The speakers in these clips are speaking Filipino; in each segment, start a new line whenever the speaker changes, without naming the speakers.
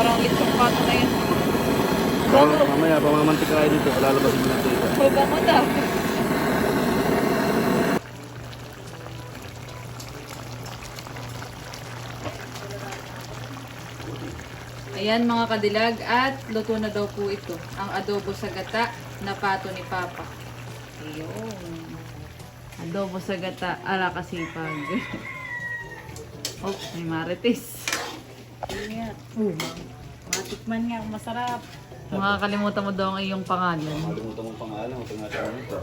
Parang itong pato na yun.
Mamaya, mamaya pamamantika kayo dito. Lalabas yung mantika.
Baba mo na. Ayan mga kadilag at luto na daw po ito. Ang adobo sa gata na pato ni Papa. Ayun. Adobo sa gata ala kasipag. oh, may marites.
Uh, matikman nga, masarap.
Makakalimutan mo daw ang iyong pangalan.
Nakalimutan mong pangalan. Ito nga siya nito.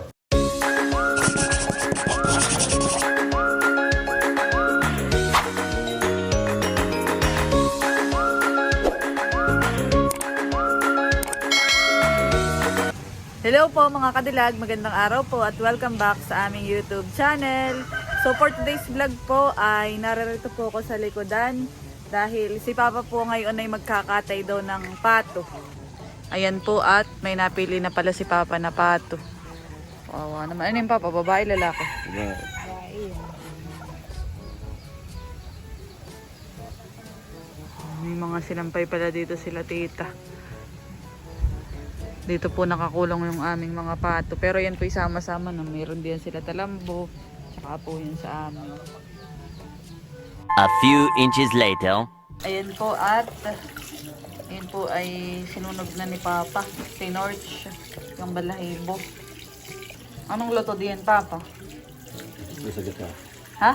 Hello po mga kadilag, magandang araw po at welcome back sa aming YouTube channel. So for today's vlog po ay naririto po ako sa likodan dahil si Papa po ngayon ay magkakatay daw ng pato. Ayan po at may napili na pala si Papa na pato. Wawa naman. Ano yung Papa? Babae, lalaki?
Diba?
May mga sinampay pala dito sila tita. Dito po nakakulong yung aming mga pato. Pero yan po isama-sama na. Mayroon din sila talambo. Tsaka po yun sa amin.
A few inches later.
Ayan po at ayan po ay sinunog na ni Papa. Tinorch yung balahibo. Anong luto diyan Papa?
Ito sa gata.
Ha?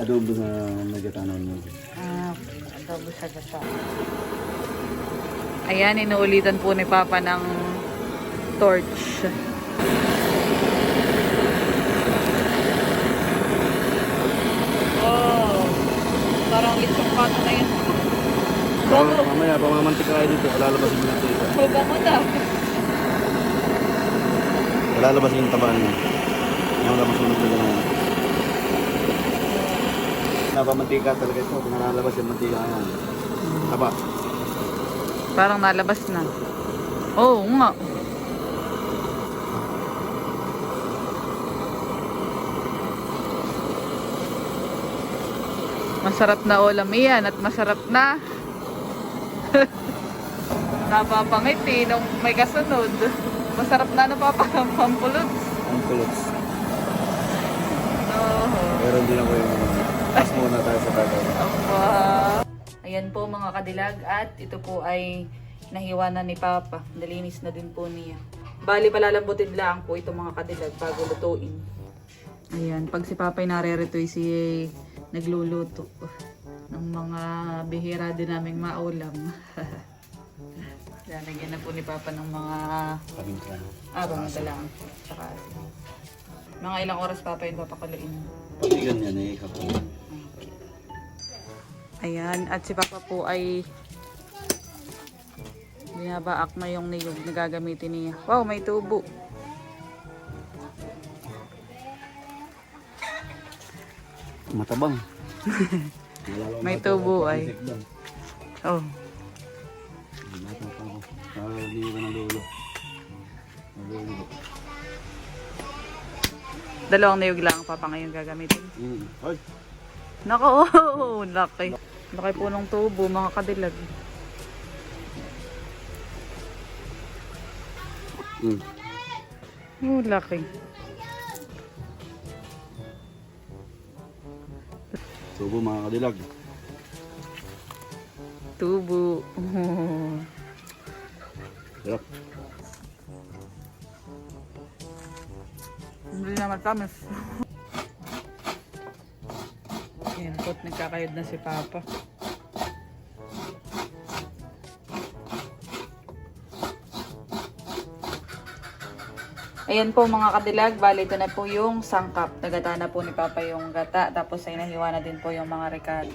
Adobo na may gata naman.
Ah, adobo sa gata. Ayan, inuulitan po ni Papa ng torch. Oh, parang itong pato na yun.
Mamaya, mamaya pamamantika kayo dito. Lalabas yung mantika.
Baba mo na.
Lalabas yung tabaan niya. Yung labas yung mantika na yan. Napamantika talaga ito. Kung nalalabas yung mantika na yan. Taba.
Parang nalabas na. Oo nga. Masarap na ulam yan at masarap na. Napapangiti nung may kasunod. Masarap na napapampulot.
Ang kulots.
Oh.
Pero hindi na ko yung... Pass muna tayo sa tayo.
Aba. Ayan po mga kadilag at ito po ay nahiwa na ni Papa. Nalinis na din po niya. Bali palalambutin lang po ito mga kadilag bago lutuin. Ayan, pag si Papa ay nareritoy si nagluluto ng mga bihira din naming maulam. Lalagyan na po ni Papa ng mga
Paminta.
ah, pamunta lang. Tsaka, mga ilang oras Papa yung papakuloyin.
Pati ganyan eh, kapag.
Ayan, at si Papa po ay binabaak na yung niyog na gagamitin niya. Wow, may tubo.
Matabang.
May tubo ay. Oh,
pa
dalawang niyog lang ang Papa ngayon gagamitin.
Mm. Ay!
Nako, oh, laki. Laki po ng tubo, mga kadilag.
Mm.
Oh, laki.
Tubo mga kadilag.
Tubo.
Sarap.
Hindi naman tamis. Ayan po't nagkakayod na si Papa. Ayan po mga kadilag, bali ito na po yung sangkap. Nagata na po ni Papa yung gata, tapos ay nahiwa na din po yung mga rekado.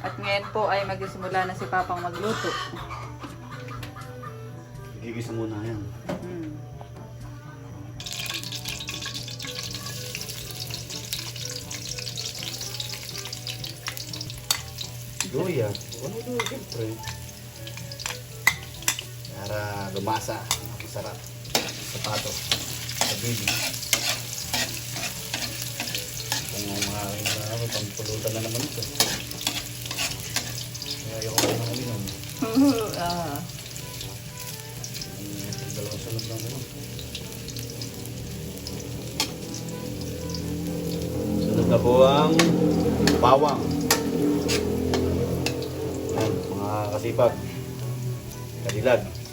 At ngayon po ay magsisimula na si Papang magluto.
Gigisa muna yan.
Hmm.
Luya. Ano luya? Siyempre. Para lumasa. Masarap. Sapato. Sa baby. Kung mga ano, pangpulutan na naman ito. Kaya ayoko na ng uminom.
Ah.
Dalawang sunod lang ano. Sunod na po ang bawang. Mga kasipag. Kadilag.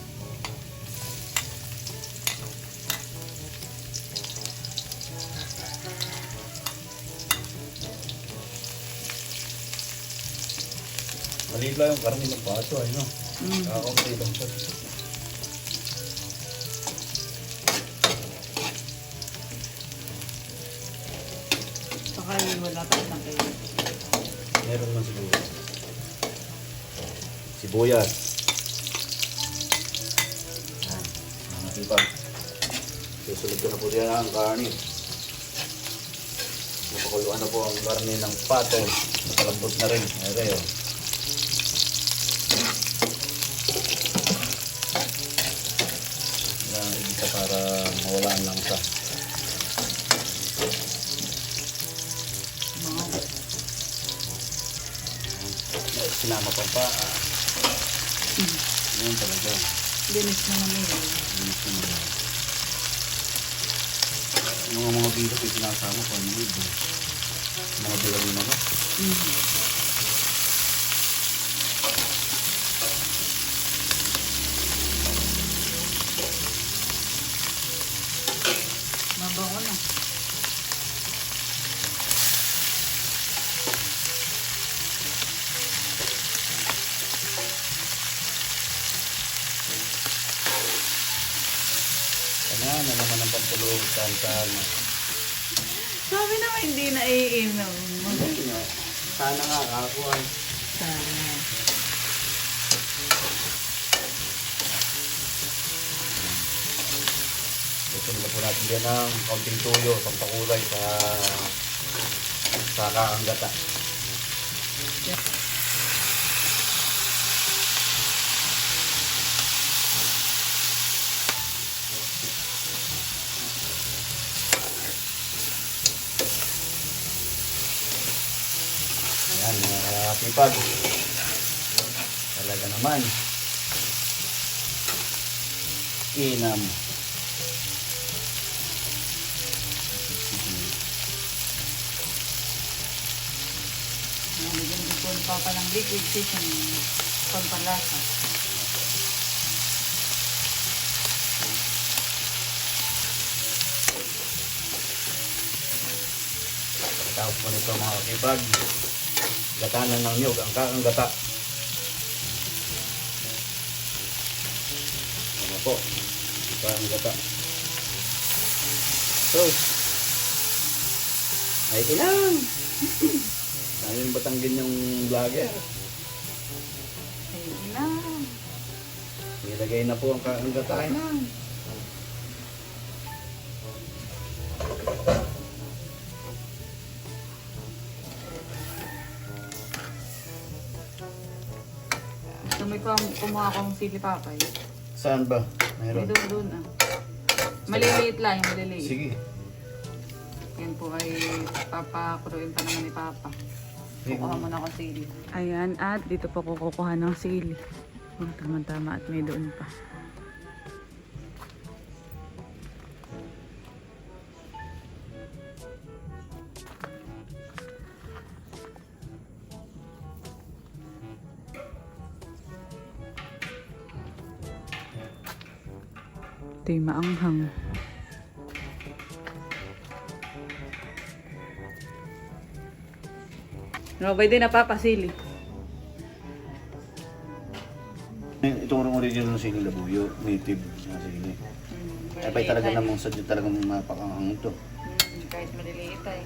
Maliit lang yung karne ng baso, ay no?
Mm.
Kakakunti lang siya.
Yung wala pa isang kayo.
Meron man siguro. Sibuyas. Yan. Mga tipag. Susunod ko na po diyan ang karne. Napakuluan na po ang karne ng pato. Napalambot na rin. Ayan kayo. Sinama pa pa. Yun talaga.
linis naman yun.
Bilis naman. Yung mga mga bigas yung sinasama ko, yun? eh. Mga bilang yun ako.
Mm.
Kanya na naman ang pantulog, saan
Sabi naman hindi na iinom.
Sana nga, kakuha.
Sana.
Gusto na po natin din ng kaunting tuyo, pampakulay sa sa kaanggata. Yan, mga. Talaga naman. Inam.
Nalagyan din po ni Papa ng liquid seasoning. Pampalasa.
Tapos po nito mga kapipag. Gatanan ng niyog, ang kakang gata. Ano po? Kakang gata. So, ay ilang! Namin batanggin yung vlogger.
Ay, ina.
Nilagay na po ang kakang gata.
Gusto mo ikaw kumuha akong sili papay.
Saan ba? Mayroon.
doon doon ah. Maliliit lang, yung maliliit.
Sige.
Yan po ay papakuruin pa naman ni Papa. Kukuha mo na ako sili.
Ayan, at dito po kukuha ng sili. Oh, tama-tama at may doon pa. Ito yung maanghang. No, pwede na papasili.
Itong original ng sili labuyo, native na sili. Ay pa talaga namang sadyo talagang mapakang ito.
Hmm, kahit maliliit ay.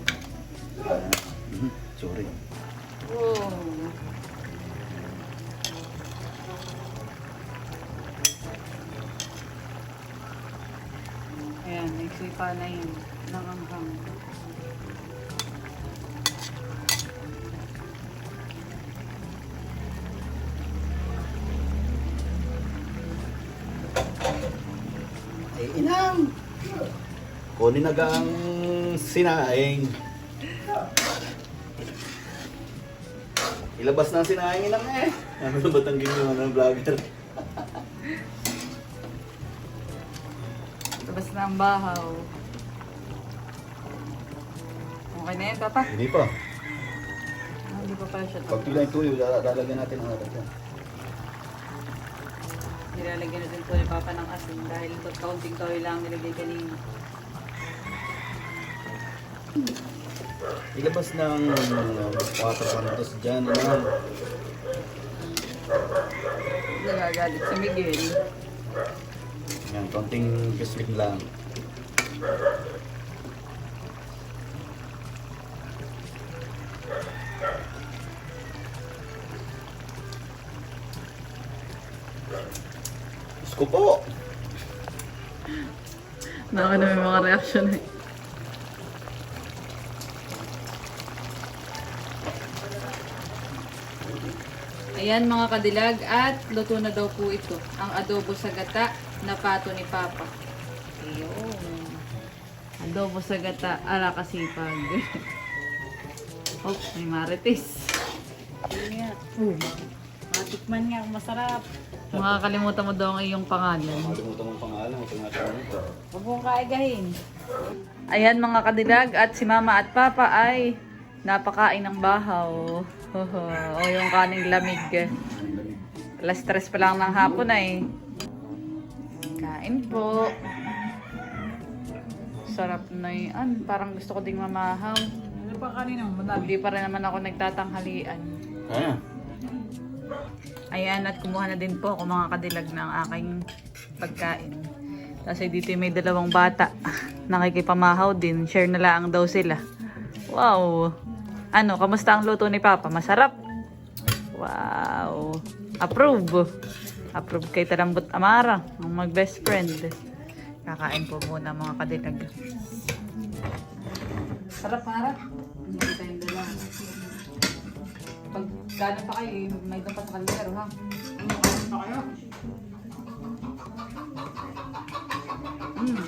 Ah, mhm, sorry.
Nagsipa na yun. Nanganghang.
Ay inang! Kunin na gang sinaing. Ilabas na ang sinahingin lang eh. Ano ba tanggin yung ano, vlogger?
Labas na ang bahaw. Okay na yan, Papa?
Hindi pa.
Ah, hindi pa pala siya
Pag
to.
pilay tuyo, lalagyan natin ang alat yan.
Nilalagyan natin po ni Papa ng asin dahil ito kaunting toy lang nilagay kanina.
Ilabas ng uh, water pantos dyan. Ano?
Nagagalit si Miguel.
Yan, konting biscuit lang. Diyos ko po!
Nakaka na may mga reaction eh. Ayan mga kadilag at luto na daw po ito. Ang adobo sa gata na pato ni Papa. Ayun. Adobo sa gata ala kasipag. oh, may marites.
Uh, matikman nga, masarap.
Makakalimutan mo daw ang iyong pangalan.
Makalimutan mong pangalan, huwag nga siya nito.
Huwag mong kaagahin.
Ayan mga kadilag at si mama at papa ay napakain ng bahaw. Hoho, o yung kaning lamig. Alas stress pa lang ng hapon ay. Kain po. Sarap na yan. Parang gusto ko ding mamahaw.
Ano pa kanina?
Hindi pa rin naman ako nagtatanghalian.
Kaya.
Ayan, at kumuha na din po ako mga kadilag ng aking pagkain. Kasi dito may dalawang bata. Nakikipamahaw din. Share na lang daw sila. Wow! Ano, kamusta ang luto ni Papa? Masarap? Wow! Approve! Approve kay Talambot Amara, ang mag-best friend. Kakain po muna mga kadilag. Sarap, Mara. Hindi tayong dalawa. Pag gano'n pa kayo, may doon pa sa kaldero, ha? Ano pa kayo? Mm.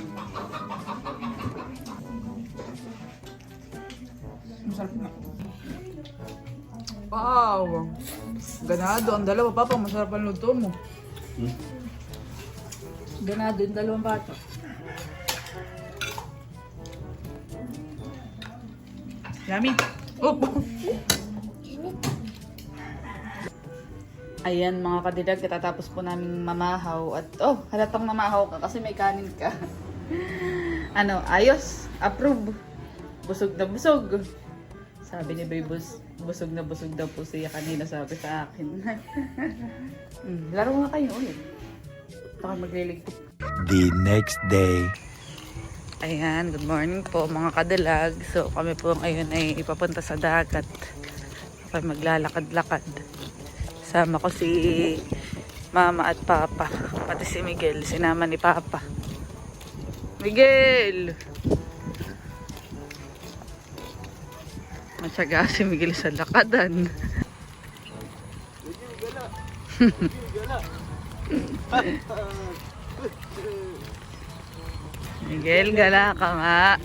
Masarap na. Wow! Ganado ang dalawa, Papa. Masarap ang luto mo.
Hmm?
Ganado yung dalawang bata. Yummy. Oop!
Ayan mga kadilag, katatapos po namin mamahaw. At oh, halatang mamahaw ka kasi may kanin ka. ano, ayos. Approve. Busog na busog. Sabi ni Bay, bus, busog na busog daw po siya kanina sabi sa akin. hmm, laro nga kayo ulit. Baka magliligpit.
The next day.
Ayan, good morning po mga kadalag. So kami po ngayon ay ipapunta sa dagat. Kami maglalakad-lakad. Sama ko si mama at papa. Pati si Miguel, sinama ni papa. Miguel! Matyaga si Miguel sa lakadan. Miguel, gala ka nga.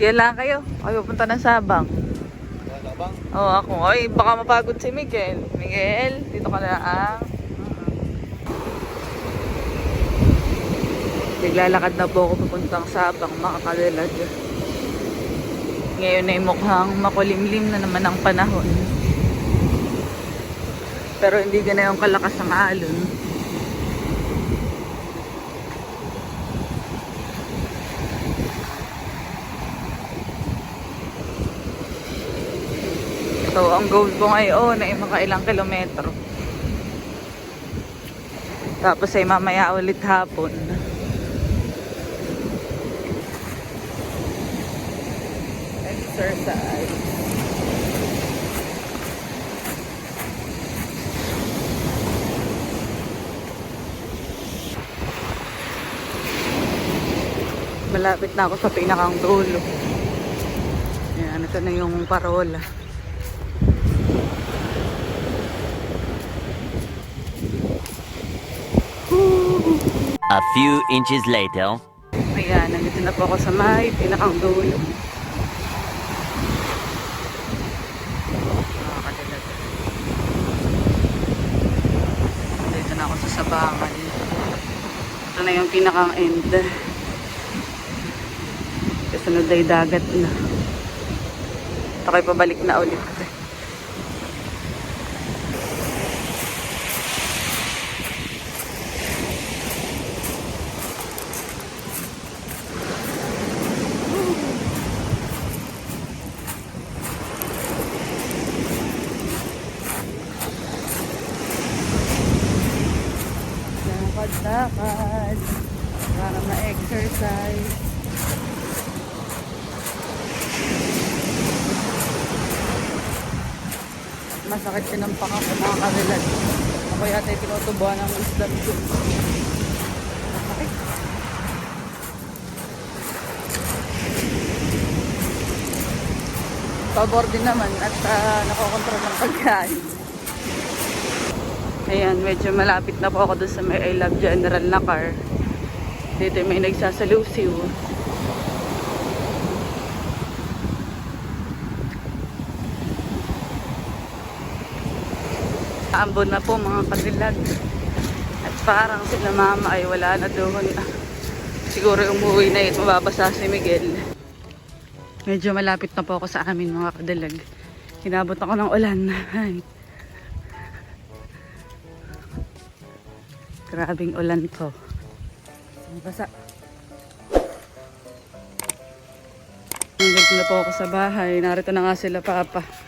Yan lang kayo. Ay, pupunta ng Sabang.
Labang.
Oo, oh, ako. Ay, baka mapagod si Miguel. Miguel, dito ka na. Ah. Naglalakad na po ako papuntang Sabang, mga. Ngayon ay mukhang makulimlim na naman ang panahon. Pero hindi ganun yung kalakas ng alon. So, ang goal ko ngayon ay makailang kilometro. Tapos ay mamaya ulit hapon. Malapit na ako sa pinakang dulo. Ayan, ito na yung parola.
A few inches later.
Ayan nandito na po ako sa may pinakang dulo. Dito na ako sa sabangan. Ito na yung pinakang end. Kasunod ay dagat na. Kayo pabalik na ulit. Masakit din ang panga ko mga karilad. Ako yata yung tinutubuan ng islam ko. Pabor din naman at uh, nakokontrol ng pagkain. Ayan, medyo malapit na po ako doon sa may I Love General na car. Dito may nagsasalusiw. Ambon na po mga kadilag. At parang sila mama ay wala na doon. Siguro umuwi na yun, mababasa si Miguel. Medyo malapit na po ako sa amin mga kadilag. Hinabot ako ng ulan. Ay. Grabing ulan to. Basa. Nandito na po ako sa bahay. Narito na nga sila papa.